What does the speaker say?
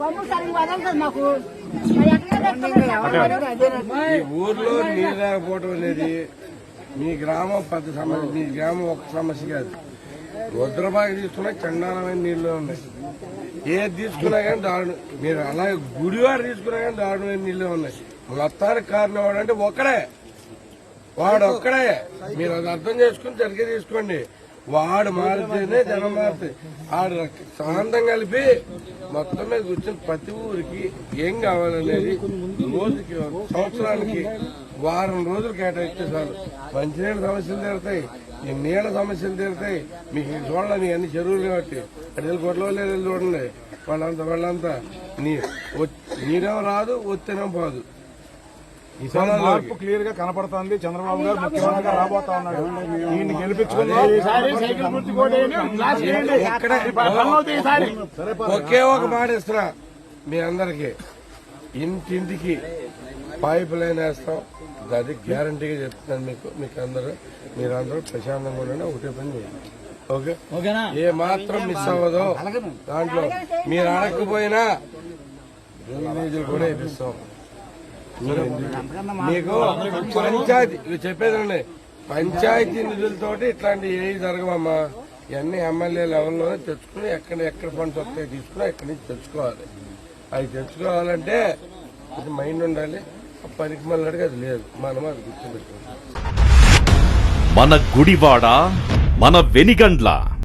మాకు సరిగ్గా వదలదు మాకు ఈ ఊర్లో నీరు లేకపోవడం అనేది మీ గ్రామం పెద్ద సమస్య మీ గ్రామం ఒక సమస్య కాదు. రుద్రబాగి తీసుకున్నా చండాలమైన నీళ్ళు ఉన్నాయి. ఏది తీసుకున్నా కానీ దారుణం. మీరు అలాగే గుడివారు తీసుకున్నా కానీ దారుణమైన నీళ్ళు ఉన్నాయి. మొత్తానికి కారణం వాడంటే ఒక్కడే. వాడు ఒక్కడే మీరు అది అర్థం చేసుకుని సరిగ్గా తీసుకోండి. వాడు మారితేనే జనం మారుతాయి. ఆడు సాంతం కలిపి మొత్తం మీద కూర్చొని ప్రతి ఊరికి ఏం కావాలనేది రోజుకి సంవత్సరానికి వారం రోజులు కేటాయిస్తే చాలు. మంచినీళ్ళ సమస్యలు తీరుతాయి. ఈ నీళ్ళ సమస్యలు తీరుతాయి. మీకు చూడాలి అన్ని చెరువులు కాబట్టి. అడిగిన గొడవ లేదు చూడండి. వాళ్ళంతా వాళ్ళంతా. నీ నీరేమో రాదు ఒత్తేనేమో పోదు. మార్పు క్లియర్గా కనపడుతోంది. చంద్రబాబు గారు ముఖ్యమంత్రిగా రాబోతా ఉన్నాడు. ఈయన గెలిపించుకుందాం. ఒక్కడే ఒకే ఒక మాట ఇస్తున్నా. మీ అందరికి ఇంటింటికి పైప్ లైన్ వేస్తాం. అది గ్యారంటీగా చెప్తున్నాను మీకు మీకు అందరూ. మీరు అందరూ ప్రశాంతంగా ఉండండి. ఒకటే పని చేయండి. ఓకే? ఏ మాత్రం మిస్ అవ్వదు. దాంట్లో మీరు అడగకపోయినా డ్రైనేజీలు కూడా ఇప్పిస్తాం మీకు పంచాయతీ ఇవి చెప్పేదండి పంచాయతీ నిధులతోటి ఇట్లాంటి ఏవి జరగవమ్మా? ఇవన్నీ ఎమ్మెల్యే లెవెల్లోనే తెచ్చుకుని ఎక్కడ ఎక్కడ ఫండ్స్ వస్తాయి తీసుకుని ఎక్కడి నుంచి తెచ్చుకోవాలి. అవి తెచ్చుకోవాలంటే ఇది మైండ్ ఉండాలి. పనికి మళ్ళీ అది లేదు. మనం అది గుర్తుపెట్టుకోవాలి. మన గుడివాడ మన వెనిగండ్ల.